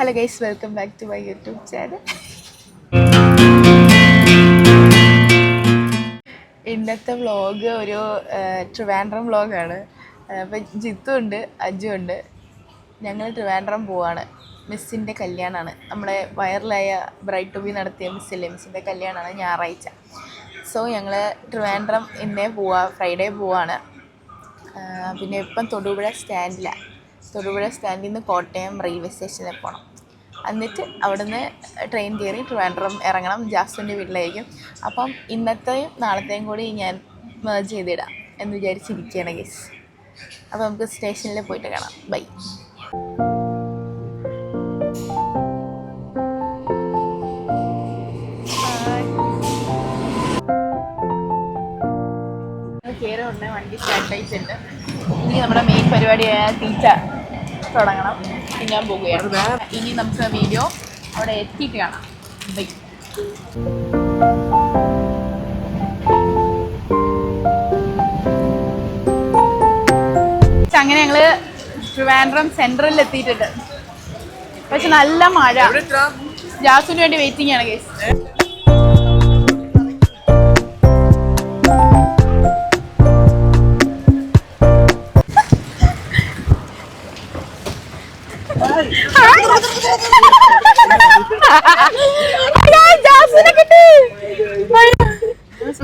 Hello guys welcome back to my YouTube channel ഇന്നത്തെ vlog ഒരു ട്രിവാൻഡ്രം വ്ളോഗാണ് അപ്പം ജിത്തു ഉണ്ട് അജു ഉണ്ട്. ഞങ്ങൾ ട്രിവാൻഡ്രം പോവാണ്. മിസ്സിന്റെ കല്യാണമാണ് നമ്മളെ വൈറലായ ബ്രൈറ്റ് ടു ബി നടത്തിയ മിസ്സില്ലേ? മിസ്സിന്റെ കല്യാണമാണ് ഞായറാഴ്ച. സോ ഞങ്ങൾ ട്രിവാൻഡ്രം ഇന്നേ പോവാ ഫ്രൈഡേ പോവാണ്. പിന്നെ ഇപ്പം തൊടുപുഴ സ്റ്റാൻഡിലാണ് തൊടുപുഴ സ്റ്റാൻഡിൽ നിന്ന് കോട്ടയം റെയിൽവേ സ്റ്റേഷനിൽ പോകണം എന്നിട്ട് അവിടുന്ന് ട്രെയിൻ കയറി ട്രിവാൻഡ്രം ഇറങ്ങണം. ജാസ്മിന്റെ വീട്ടിലായിരിക്കും. അപ്പം ഇന്നത്തെയും നാളത്തെയും കൂടി ഞാൻ മേർജ് ചെയ്തിടാം എന്ന് വിചാരിച്ചിരിക്കുകയാണ് ഗസ് അപ്പോൾ നമുക്ക് സ്റ്റേഷനിൽ പോയിട്ട് കാണാം. ബൈ വണ്ടി സ്റ്റാർട്ടായിട്ടുണ്ട് ഇനി നമ്മുടെ മെയിൻ പരിപാടിയായ തീറ്റ തുടങ്ങണം. ഞാൻ പോവുകയാണ്. ഇനി നമുക്ക് വീഡിയോ അവിടെ എത്തിയിട്ട് കാണാം. ബൈ. അങ്ങനെ ഞങ്ങൾ ട്രിവാൻഡ്രം സെന്ററിൽ എത്തിയിട്ടുണ്ട്. പക്ഷെ നല്ല മഴ. ജാസുവിന് വേണ്ടി വെയിറ്റിംഗ് ആണ് കേസ്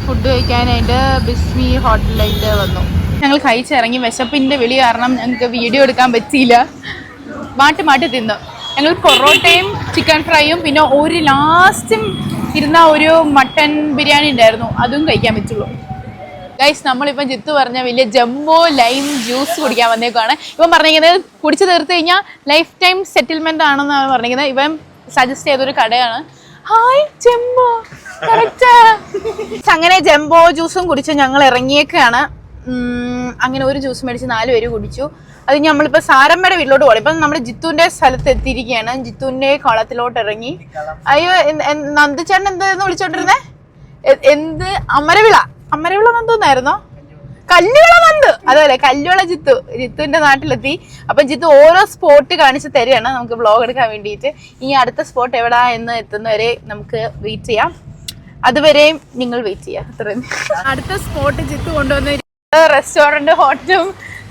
ഫുഡ് കഴിക്കാനായിട്ട് ബിസ്മി ഹോട്ടലിലായിട്ട് വന്നു. ഞങ്ങൾ കഴിച്ചിറങ്ങി വിശപ്പിന്റെ വിളി കാരണം ഞങ്ങൾക്ക് വീഡിയോ എടുക്കാൻ പറ്റിയില്ല. മാട്ടി മാട്ടി തിന്നു. ഞങ്ങൾ പൊറോട്ടയും ചിക്കൻ ഫ്രൈയും പിന്നെ ഒരു ലാസ്റ്റും ഇരുന്ന ഒരു മട്ടൻ ബിരിയാണി ഉണ്ടായിരുന്നു. അതും കഴിക്കാൻ പറ്റുള്ളൂ. ഗൈസ് നമ്മളിപ്പം ജിത്തു പറഞ്ഞ വലിയ ജംബോ ലൈം ജ്യൂസ് കുടിക്കാൻ വന്നേക്കാണ് ഇപ്പം പറഞ്ഞിരിക്കുന്നത് കുടിച്ചു തീർത്ത് കഴിഞ്ഞാൽ ലൈഫ് ടൈം സെറ്റിൽമെന്റ് ആണെന്നാണ് പറഞ്ഞിരിക്കുന്നത്. ഇവൻ സജസ്റ്റ് ചെയ്തൊരു കടയാണ്. ഹായ് ജംബോ അങ്ങനെ ജംബോ ജ്യൂസും കുടിച്ച് ഞങ്ങൾ ഇറങ്ങിയേക്കാണ്. അങ്ങനെ ഒരു ജ്യൂസ് മേടിച്ച് നാല് പേര് കുടിച്ചു. അത് നമ്മളിപ്പോ സാരമ്മയുടെ വീട്ടിലോട്ട് പോകണം. ഇപ്പം നമ്മുടെ ജിത്തുവിന്റെ സ്ഥലത്ത് എത്തിയിരിക്കുകയാണ്. ജിത്തുവിന്റെ കളത്തിലോട്ട് ഇറങ്ങി. അയ്യോ നന്ദിച്ചേട്ടൻ എന്തായിരുന്നു വിളിച്ചോണ്ടിരുന്നേ? എന്ത്? അമരവിള. അമരവിള നന്ദുന്നായിരുന്നോ കല്ലുവിള നന്ദു. അതല്ലേ കല്ലുവിള ജിത്തു. ജിത്തുവിന്റെ നാട്ടിലെത്തി. അപ്പൊ ജിത്തു ഓരോ സ്പോട്ട് കാണിച്ച് തരികയാണ്. നമുക്ക് വ്ളോഗ് എടുക്കാൻ വേണ്ടിയിട്ട്. ഇനി അടുത്ത സ്പോട്ട് എവിടാ എന്ന് എത്തുന്നവരെ നമുക്ക് വെയിറ്റ് ചെയ്യാം. അതുവരെയും നിങ്ങൾ വെയിറ്റ് ചെയ്യാം. അത്രയും. അടുത്ത സ്പോട്ട് ജിത്തു കൊണ്ടുവന്ന റെസ്റ്റോറന്റ് ഹോട്ടലും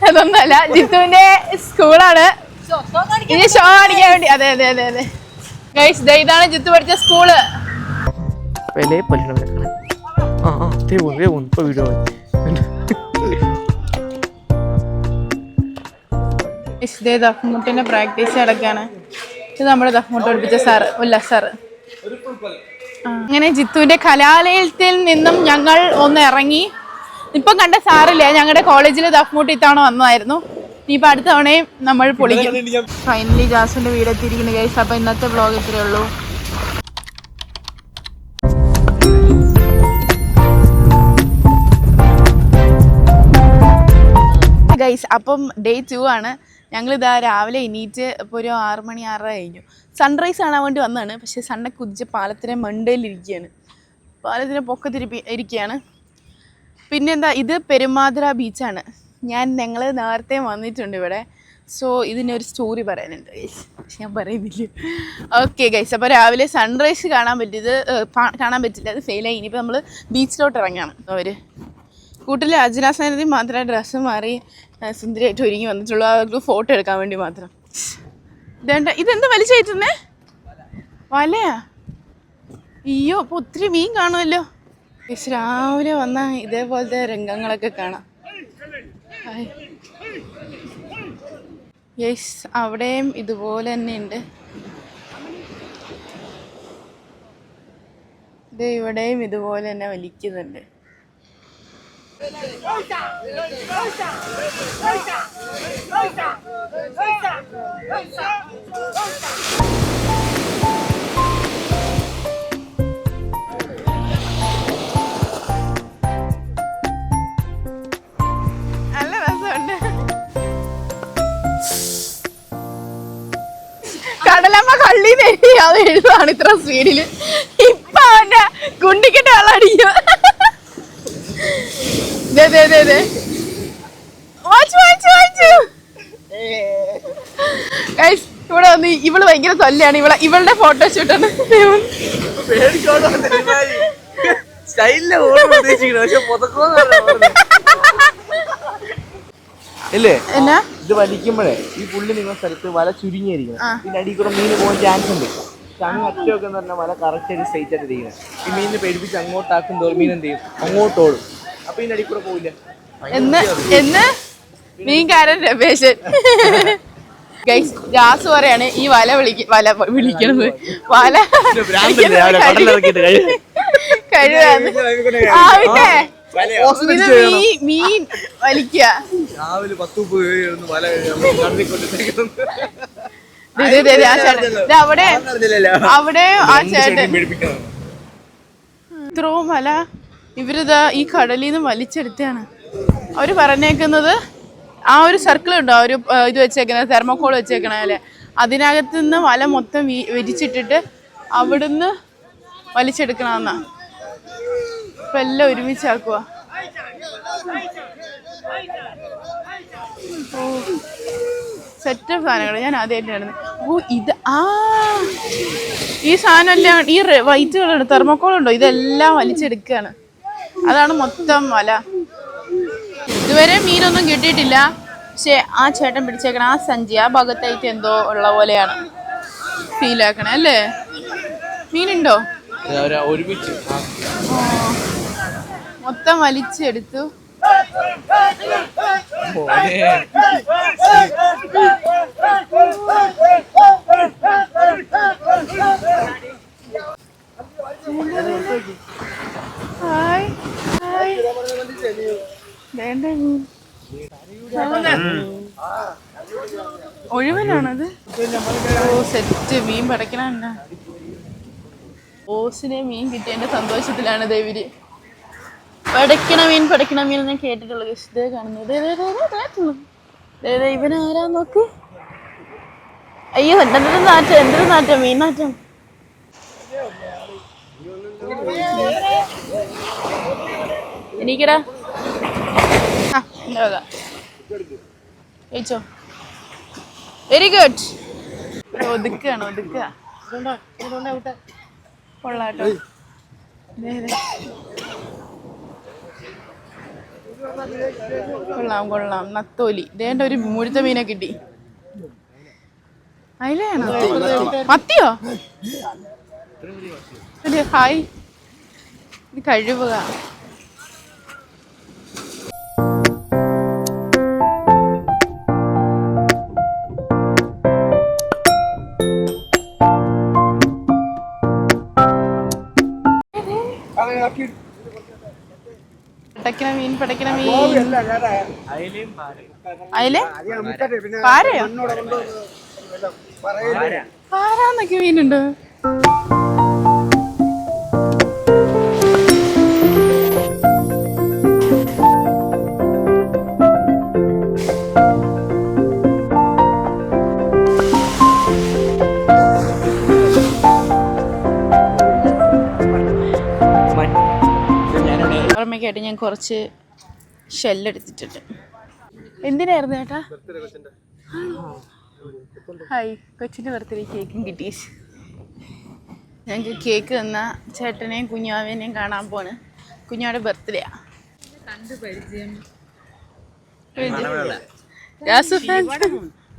അതൊന്നല്ല ജിത്തുവിന്റെ സ്കൂളാണ് ഇനി ഷോ കാണിക്കാൻ വേണ്ടി. അതെ അതെ അതെ അതെ. ഗൈസ് ഇതാണ് ജിത്തു പഠിച്ച സ്കൂൾ പല്ലിനെ ആ ആ ഇപ്പോൾ വീഡിയോ പ്രാക്ടീസ് നടക്കാണ്. ഇത് നമ്മുടെ ദഫ്മുട്ട് പഠിപ്പിച്ച സാറ് ഉല്ല സാറ് അങ്ങനെ ജിത്തുവിന്റെ കലാലയത്തിൽ നിന്നും ഞങ്ങൾ ഒന്ന് ഇറങ്ങി. ഇപ്പം കണ്ട സാറില്ലേ ഞങ്ങളുടെ കോളേജിൽ ദഫ്മൂട്ടി ഇത്തവണ വന്നതായിരുന്നു. ഇനിയിപ്പോൾ അടുത്ത തവണയും നമ്മൾ പൊളിക്കും. ഫൈനലി ജാസിന്റെ വീടെത്തിയിരിക്കുന്നു ഗൈസ് അപ്പോൾ ഇന്നത്തെ വ്ളോഗ് ഇത്രയേ ഉള്ളൂ. ഗൈസ് അപ്പം ഡേ ടു ആണ്. ഞങ്ങളിതാ രാവിലെ എണീറ്റ് ഇപ്പോൾ ഒരു ആറ് മണി ആറര കഴിഞ്ഞു. സൺറൈസ് കാണാൻ വേണ്ടി വന്നതാണ്. പക്ഷേ സണ്ണെ കുതിച്ച് പാലത്തിന്റെ മണ്ടയിലിരിക്കുകയാണ് പാലത്തിന്റെ പൊക്കത്തിരിപ്പി ഇരിക്കുകയാണ് പിന്നെന്താ ഇത് പെരുമാതിര ബീച്ചാണ് ഞാൻ ഞങ്ങൾ നേരത്തെ വന്നിട്ടുണ്ട് ഇവിടെ. സോ ഇതിനൊരു സ്റ്റോറി പറയാനുണ്ട് ഗൈസ് ഞാൻ പറയുന്നില്ല. ഓക്കെ ഗൈസ് അപ്പോൾ രാവിലെ സൺറൈസ് കാണാൻ പറ്റിയത് കാണാൻ പറ്റില്ല. അത് ഫെയിലായി ഇനിയിപ്പോൾ നമ്മൾ ബീച്ചിലോട്ട് ഇറങ്ങാണ് അവർ കൂട്ടിൽ അജന സന്നിധി മാത്രമേ ഡ്രസ്സ് മാറി സുന്ദരിയായിട്ട് ഒരുങ്ങി വന്നിട്ടുള്ളൂ. അവർക്ക് ഫോട്ടോ എടുക്കാൻ വേണ്ടി മാത്രം. ഇതെന്താ ഇതെന്ത് വലിച്ചേറ്റുന്നേ വലയാ? അയ്യോ അപ്പോൾ ഒത്തിരി മീൻ കാണുമല്ലോ. രാവിലെ വന്ന ഇതേപോലത്തെ രംഗങ്ങളൊക്കെ കാണാം. യെസ് അവിടെയും ഇതുപോലെ തന്നെ ഉണ്ട്. ഇത് ഇവിടെയും ഇതുപോലെ തന്നെ വലിക്കുന്നുണ്ട്. കടലമ്മ കള്ളി അത് എഴുതാണ് ഇത്ര സ്പീഡിൽ ഇപ്പൊ അവന്റെ കുണ്ടിക്കിട്ട് വെള്ളടിക്കും ദേ, ദേ, ദേ, ദേ. വാച്ച് വാച്ച് വാച്ച് Guys, ഇവിടെ വന്ന് ഇവൾ ഭയങ്കര തൊല്ലാണ് ഇവളെ ഇവളുടെ ഫോട്ടോ ഷൂട്ടാണ് ഇത് വലിക്കുമ്പോഴേ ഈ പുള്ളി നിങ്ങൾ സ്ഥലത്ത് വല ചുരുങ്ങിയിരിക്കണം പിന്നെ അടിയിൽ കൂടെ മീൻ പോകാൻ ചാൻസ് ഉണ്ട്. പക്ഷെ അങ്ങ് അറ്റമൊക്കെ എന്ന് പറഞ്ഞാൽ വല കറക്റ്റ് ഒരു സ്ട്രൈറ്റ് ആയിട്ട് ഇരിക്കുന്നത് ഈ മീനിനെ പേടിപ്പിച്ച് അങ്ങോട്ടാക്കും തോറും മീൻ എന്ത് ചെയ്യും? അങ്ങോട്ടോടും. അപ്പൊ ഇതിന്റെ അടിക്കൂടെ കൂടെ പോവില്ല. എന്ന് എന്ന്? മീൻകാരൻ രമേശൻ. ഗൈസ് ജാസ് പറയാണ് ഈ വല വിളിക്ക വല വിളിക്കണത്. വല മീൻ മീൻ വലിക്കുക. രാവിലെ പത്ത് മുപ്പത് വല അവിടെ അവിടെ ആ ചേട്ടൻ ഇത്രയും വല ഇവരിതാ ഈ കടലിൽ നിന്ന് വലിച്ചെടുത്താണ് അവർ പറഞ്ഞേക്കുന്നത് ആ ഒരു സർക്കിൾ ഉണ്ടോ? ആ ഒരു ഇത് വെച്ചേക്കണ തെർമോക്കോൾ വെച്ചേക്കണ അല്ലേ? അതിനകത്ത് നിന്ന് വല മൊത്തം വിരിച്ചിട്ടിട്ട് അവിടുന്ന് വലിച്ചെടുക്കണമെന്നാ ഇപ്പൊ എല്ലാം ഒരുമിച്ചാക്കുക സെറ്റ് ഓഫ് സാധനങ്ങൾ ഞാൻ ആദ്യമായിട്ടാണ് ഓ ഇത് ആ. ഈ സാധനം എല്ലാം ഈ വൈറ്റ് കളർ തെർമോക്കോൾ ഉണ്ടോ ഇതെല്ലാം വലിച്ചെടുക്കുകയാണ്. അതാണ് മൊത്തം വല. ഇതുവരെ മീനൊന്നും കിട്ടിയിട്ടില്ല. പക്ഷെ ആ ചേട്ടൻ പിടിച്ചേക്കണ ആ സഞ്ചി ആ ഭാഗത്തായിട്ട് എന്തോ ഉള്ള പോലെയാണ് ഫീൽ ആക്കണേ അല്ലേ? മീനുണ്ടോ? ഒരുമിച്ച് മൊത്തം വലിച്ചെടുത്തു. ഒഴിവനാണത് ഓ സെറ്റ് മീൻ പടക്കണ ഓസിനെ മീൻ കിട്ടിയതിന്റെ സന്തോഷത്തിലാണ് ദേവിര് പടക്കണ മീൻ പടക്കണ മീൻ എന്ന് കേട്ടിട്ടുള്ളത് ഇതേ കാണുന്നത് ആരാ നോക്ക്? അയ്യോ എന്തൊരു നാറ്റം എന്തൊരു നാറ്റം മീൻ നാറ്റം. എനിക്കടാ ആ കഴിച്ചോ വെരി ഗുഡ് ഒതുക്കുകയാണ് ഒതുക്കുക കൊള്ളാട്ടോ. കൊള്ളാം കൊള്ളാം. നത്തോലി. ഇതേണ്ട ഒരു മുഴുത്ത മീനെ കിട്ടി. അതിലാണോ മത്തിയോ? ഹായ്. ഇത് കഴിവുക പടക്കണ മീൻ പടക്കണ മീൻ. അയിൽ? പാരയോ? പാരാന്നൊക്കെ മീനുണ്ട്. കുറച്ച് ഷെല്ലെടുത്തിട്ടുണ്ട്. എന്തിനായിരുന്നു ചേട്ടാ ഹായ് കൊച്ചിന്റെ ബർത്ത്ഡേ കേക്കും കിട്ടി. ഞങ്ങൾക്ക് കേക്ക് തന്ന ചേട്ടനെയും കുഞ്ഞാവിനെയും കാണാൻ പോണ് കുഞ്ഞാടെ ബർത്ത്ഡേ.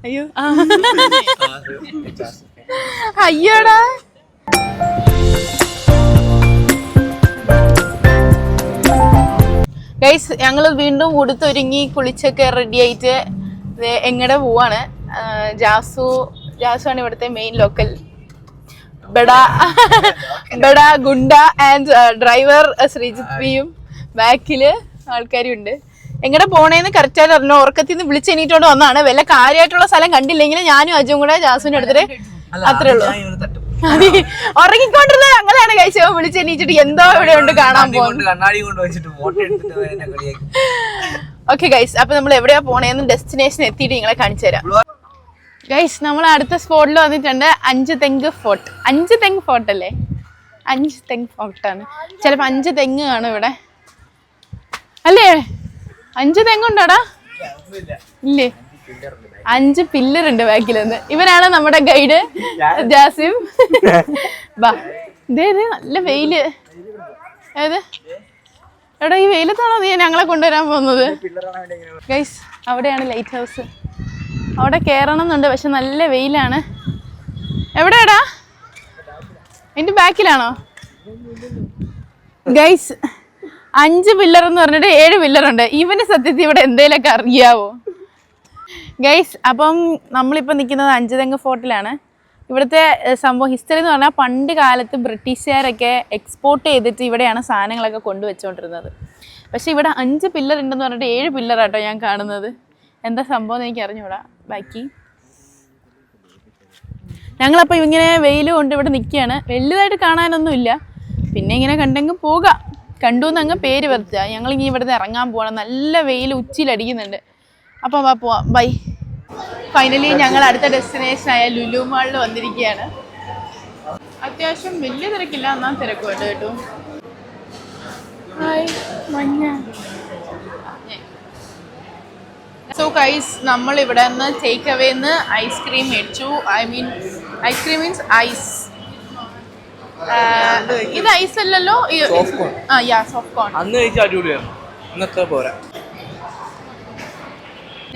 അയ്യോ. അയ്യോടാ. ഗൈസ് ഞങ്ങൾ വീണ്ടും ഉടുത്തൊരുങ്ങി കുളിച്ചൊക്കെ റെഡി ആയിട്ട് ദേ എങ്ങടെ പോവാണ്. ജാസു ജാസു ആണ് ഇവിടുത്തെ മെയിൻ ലോക്കൽ ബഡ ബഡ ഗുണ്ട ആൻഡ് ഡ്രൈവർ ശ്രീജിത് പിയും ബാക്കിൽ ആൾക്കാരും ഉണ്ട് എങ്ങടെ പോണേന്ന് കറക്റ്റായിട്ട് അറിഞ്ഞു? ഉറക്കത്തിൽ നിന്ന് വിളിച്ചെണീറ്റോണ്ട് വന്നാണ്. വല്ല കാര്യമായിട്ടുള്ള സ്ഥലം കണ്ടില്ലെങ്കിൽ ഞാനും അജും കൂടെ ജാസുവിന്റെ അടുത്തിട്ട് അത്രേ ഉള്ളൂ. ഉറങ്ങിക്കൊണ്ടിരുന്നത് ഉറങ്ങിക്കൊണ്ടിരുന്ന വിളിച്ച് വിളിച്ചെണീച്ചിട്ട് എന്തോ ഇവിടെ ഉണ്ട് കാണാൻ കണ്ണാടി കൊണ്ട് വെച്ചിട്ട് ഫോട്ടോ എടുത്തിട്ട് എന്നെ കളിയാക്കി. ഓക്കെ ഗൈസ് അപ്പൊ നമ്മൾ എവിടെയാ പോണേന്ന് ഡെസ്റ്റിനേഷൻ എത്തിയിട്ട് നിങ്ങളെ കാണിച്ചു തരാം. ഗൈസ് നമ്മൾ അടുത്ത സ്പോട്ടിൽ വന്നിട്ടുണ്ട് അഞ്ച് തെങ്ങ് ഫോർട്ട് അഞ്ച് തെങ്ങ് ഫോർട്ട് അല്ലേ? അഞ്ച് തെങ്ങ് ഫോർട്ടാണ് ചിലപ്പോ അഞ്ച് തെങ്ങ് കാണും ഇവിടെ. അല്ലേ? അഞ്ച് തെങ്ങുണ്ടോടാ ഇല്ലേ? അഞ്ച് പില്ലർ ഉണ്ട് ബാക്കിൽ നിന്ന് ഇവനാണ് നമ്മുടെ ഗൈഡ് ജാസിം. ബാ. നല്ല വെയിൽ. ഏത്? എടാ ഈ വെയിലത്താണോ നീ ഞങ്ങളെ കൊണ്ടുവരാൻ പോകുന്നത്? ഗൈസ് അവിടെയാണ് ലൈറ്റ് ഹൗസ് അവിടെ കയറണം എന്നുണ്ട് പക്ഷെ നല്ല വെയിലാണ്. എവിടെയാടാ? എന്റെ ബാക്കിലാണോ? ഗൈസ് അഞ്ച് പില്ലർ എന്ന് പറഞ്ഞിട്ട് ഏഴ് പില്ലർ ഉണ്ട്. ഇവന് സത്യത്തിൽ ഇവിടെ എന്തേലൊക്കെ അറിയാവോ? ഗൈസ് അപ്പം നമ്മളിപ്പോൾ നിൽക്കുന്നത് അഞ്ചുതെങ്ങ് ഫോർട്ടിലാണ് ഇവിടുത്തെ സംഭവം ഹിസ്റ്ററി എന്ന് പറഞ്ഞാൽ പണ്ട് കാലത്ത് ബ്രിട്ടീഷുകാരൊക്കെ എക്സ്പോർട്ട് ചെയ്തിട്ട് ഇവിടെയാണ് സാധനങ്ങളൊക്കെ കൊണ്ടുവച്ചുകൊണ്ടിരുന്നത്. പക്ഷേ ഇവിടെ അഞ്ച് പില്ലർ ഉണ്ടെന്ന് പറഞ്ഞിട്ട് ഏഴ് പില്ലറാട്ടോ ഞാൻ കാണുന്നത്. എന്താ സംഭവം എന്ന് എനിക്ക് അറിഞ്ഞൂടാ ബാക്കി. ഞങ്ങളപ്പോൾ ഇങ്ങനെ വെയിൽ കൊണ്ട് ഇവിടെ നിൽക്കുകയാണ്. വലുതായിട്ട് കാണാനൊന്നുമില്ല. പിന്നെ ഇങ്ങനെ കണ്ടെങ്കിൽ പോകാം. കണ്ടു എന്നങ്ങ് പേര് വരുത്തുക ഞങ്ങൾ ഇനി ഇവിടുന്ന് ഇറങ്ങാൻ പോകണം നല്ല വെയിൽ ഉച്ചയിലടിക്കുന്നുണ്ട്. അപ്പോൾ പോവാം. ബൈ ഫൈനലി ഞങ്ങൾ അടുത്ത ഡെസ്റ്റിനേഷനായ ലുലു മാളിൽ വന്നിരിക്കുകയാണ്. അത്യാവശ്യം വലിയ തിരക്കില്ല എന്നാൽ തിരക്കുണ്ട് കേട്ടോ. ഹായ് മഞ്ഞ. സോ കൈസ് നമ്മൾ ഇവിടെ നിന്ന് ടേക്ക് അവേ നിന്ന് ഐസ്ക്രീം മേടിച്ചു. I mean ice cream means ice ഇത് ഐസ് അല്ലല്ലോ? ആ യാ സോഫ്റ്റ് കോൺ അന്ന് കഴിച്ച അടിപൊളിയാണ് ഇന്നത്തെ പോരാ.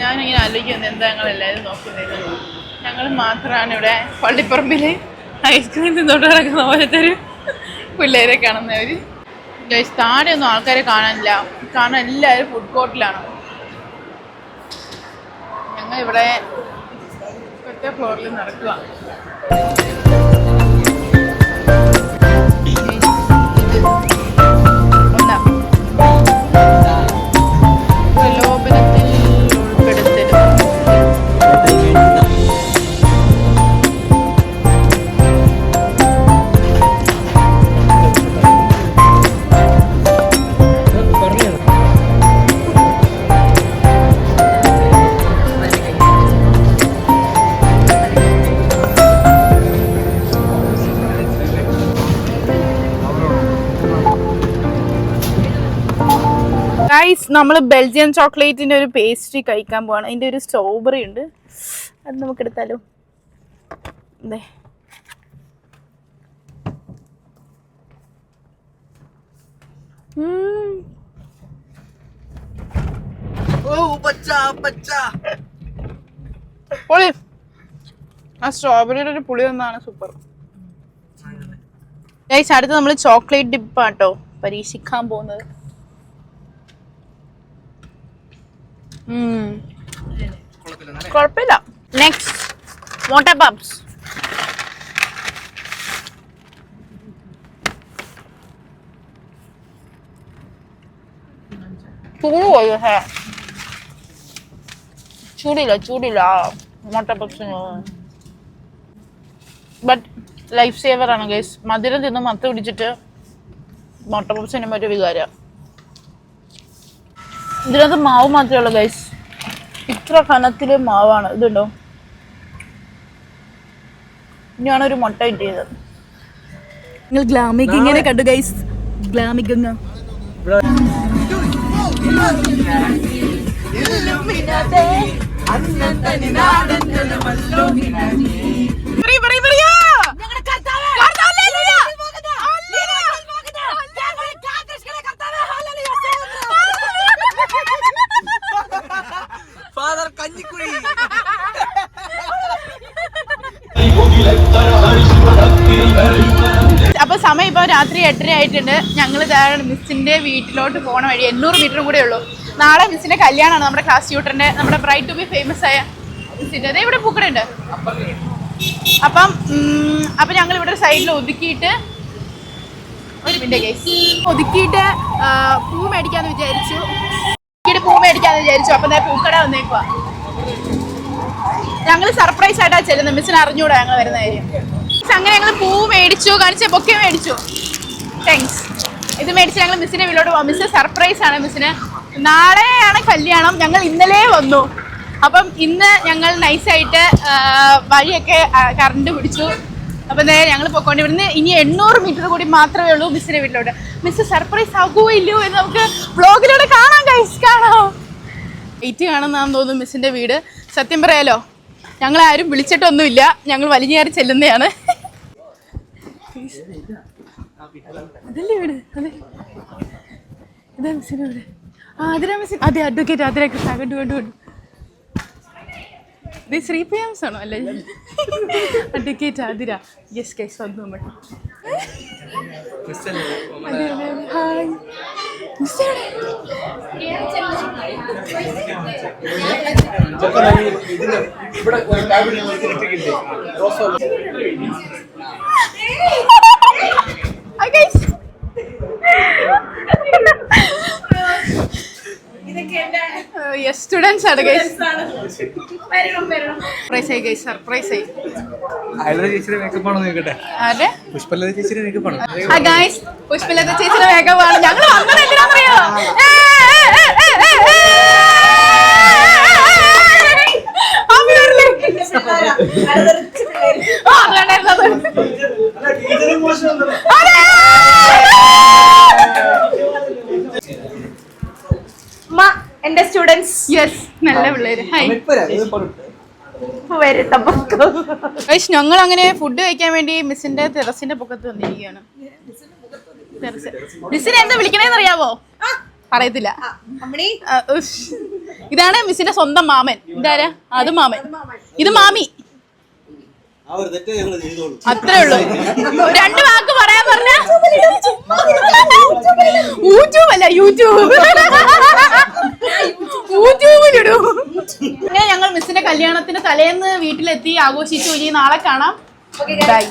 ഞാനിങ്ങനെ ആലോചിക്കുന്നത് എന്താ ഞങ്ങൾ എല്ലാവരും നോക്കുന്നത് ഞങ്ങൾ മാത്രമാണ് ഇവിടെ പള്ളിപ്പറമ്പിൽ ഐസ്ക്രീം തിന്നോട്ട് നടക്കുന്ന ഒരു പിള്ളേരെ കാണുന്നവർ ഗൈസ് താഴെ ഒന്നും ആൾക്കാരെ കാണാനില്ല. കാരണം എല്ലാവരും ഫുഡ് കോർട്ടിലാണ് ഞങ്ങൾ ഇവിടെ ഒറ്റ ഫ്ലോറിൽ നടക്കുക ഗൈസ് നമ്മൾ ബെൽജിയൻ ചോക്ലേറ്റിന്റെ ഒരു പേസ്ട്രി കഴിക്കാൻ പോവാണ്. അതിന്റെ ഒരു സ്ട്രോബെറി ഉണ്ട്. അത് നമുക്ക് എടുത്താലോ അതെ പൊളി. ആ സ്ട്രോബെറിയുടെ ഒരു പുളി ഒന്നാണ് സൂപ്പർ ഗൈസ് അടുത്ത് നമ്മൾ ചോക്ലേറ്റ് ഡിപ്പാട്ടോ പരീക്ഷിക്കാൻ പോകുന്നത്. കുഴപ്പമില്ല നെക്സ്റ്റ് വാട്ടർ പബ്സ് ചൂട് പോയി ഹേ. ചൂടില്ല ചൂടില്ല. മുട്ട പപ്സിന് ബട്ട് ലൈഫ് സേവർ ആണ് ഗൈസ് മധുരം തിന്ന് മത്ത് പിടിച്ചിട്ട് മുട്ട പപ്സിന് ഒരു വികാര. ഇതിനകത്ത് മാവ് മാത്രമേ ഉള്ളൂ ഗൈസ് ഇത്ര കനത്തിൽ മാവാണ്. ഇതുണ്ടോ? ഇനിയാണ് ഒരു മുട്ട കിട്ടിയത് നിങ്ങൾ ഗ്ലാമിക് ഇങ്ങനെ കണ്ടു ഗൈസ് ഗ്ലാമിക് ഫാദർ രാത്രി എട്ടര ആയിട്ടുണ്ട്. ഞങ്ങൾ മിസ്സിന്റെ വീട്ടിലോട്ട് പോകണ വഴി എണ്ണൂറ് മീറ്റർ കൂടെ ഉള്ളൂ. നാളെ മിസ്സിന്റെ കല്യാണമാണ്. നമ്മുടെ ക്ലാസ് ട്യൂട്ടറിന്റെ നമ്മുടെ ബ്രൈറ്റ് ടു ബി ഫേമസ് ആയ മിസ്സിന്റെ. അതേ ഇവിടെ പൂക്കടുണ്ട് അപ്പം അപ്പം ഞങ്ങൾ ഇവിടെ സൈഡിൽ ഒതുക്കിയിട്ട് ഒരു മിനിറ്റ് ഗൈസ് ഒതുക്കിയിട്ട് പൂ മേടിക്കാന്ന് വിചാരിച്ചു. ഒതുക്കിയിട്ട് പൂ മേടിക്കാന്ന് വിചാരിച്ചു. അപ്പൊ പൂക്കട വന്നേക്കുവാ. ഞങ്ങൾ സർപ്രൈസ് ആയിട്ടാണ് ചെല്ലുന്നത്. മിസ്സിന് അറിഞ്ഞുകൂടാ ഞങ്ങൾ വരുന്ന കാര്യം. അങ്ങനെ ഞങ്ങൾ പൂ മേടിച്ചു കാണിച്ച ബൊക്കെ മേടിച്ചു. താങ്ക്സ് ഇത് മേടിച്ച് ഞങ്ങൾ മിസ്സിനെ വീട്ടിലോട്ട് പോകാം മിസ് സർപ്രൈസ് ആണ് മിസ്സിന്. നാളെയാണ് കല്യാണം. ഞങ്ങൾ ഇന്നലെ വന്നു. അപ്പം ഇന്ന് ഞങ്ങൾ നൈസായിട്ട് വഴിയൊക്കെ കറണ്ട് പിടിച്ചു. അപ്പം നേരെ ഞങ്ങൾ പോയിക്കൊണ്ട് ഇവിടുന്ന് ഇനി എണ്ണൂറ് മീറ്റർ കൂടി മാത്രമേ ഉള്ളൂ മിസ്സിനെ വീട്ടിലോട്ട്. മിസ് സർപ്രൈസ് ആകുമോ ഇല്ലയോ എന്ന് നമുക്ക് ബ്ലോഗിലൂടെ കാണാം കൈസ് കാണാം. വെയിറ്റ് കാണുന്നതാണെന്ന് തോന്നുന്നു മിസ്സിന്റെ വീട്. സത്യം പറയാലോ ഞങ്ങളാരും വിളിച്ചിട്ടൊന്നുമില്ല. ഞങ്ങൾ വലിഞ്ഞേറി ചെല്ലുന്നതാണ്. അതല്ലേ വീട് അതെ. ഇതാ മിസ്സിന്റെ വീട് ആ അതിരാ മിസ്സിൻ അതെ അഡ്വക്കേറ്റ് അതിരാ കൃഷ്ണ. കണ്ടു കണ്ടു കണ്ടു. ഇത് ശ്രീ പ്രിയാംസ് ആണോ? അല്ലേ? അഡ്വക്കേറ്റ് അതിര യെസ് കേസ് വന്നു നമ്മൾ അതെ, അതെ. ഹായ് മിസ് yes, students ആണ് ഗൈസ് സർപ്രൈസ് ആയി ഗൈസ് സർപ്രൈസ് ആയി. അയലത മേക്കപ്പ് ആണോ നോക്കട്ടെ ആരുടെ? പുഷ്പലത ചേച്ചിയുടെ മേക്കപ്പ് ആണ്? ഗൈസ് പുഷ്പലത ചേച്ചിയുടെ മേക്കപ്പ് ആണ്. ഞങ്ങൾ വന്നത് എന്തിനാണെന്നറിയോ ഞങ്ങൾ അങ്ങനെ ഫുഡ് കഴിക്കാൻ വേണ്ടി മിസ്സിന്റെ ടെറസിന്റെ പൊക്കത്ത് വന്നിരിക്കുകയാണ്. ടെറസ്. മിസ്സിനെ എന്താ വിളിക്കണേന്ന് അറിയാവോ? പറയത്തില്ല. ഇതാണ് മിസ്സിന്റെ സ്വന്തം മാമൻ. ഇതാരാ? അത് മാമൻ. ഇത് മാമി. അത്രേ ഉള്ളൂ. രണ്ട് വാക്ക് പറയാൻ പറഞ്ഞ യൂട്യൂബ്. അല്ല യൂട്യൂബ് യൂട്യൂബിലിടൂ അങ്ങനെ ഞങ്ങൾ മിസ്സിന്റെ കല്യാണത്തിന് തലേന്ന് വീട്ടിലെത്തി ആഘോഷിച്ചു ഇനി നാളെ കാണാം. ബൈ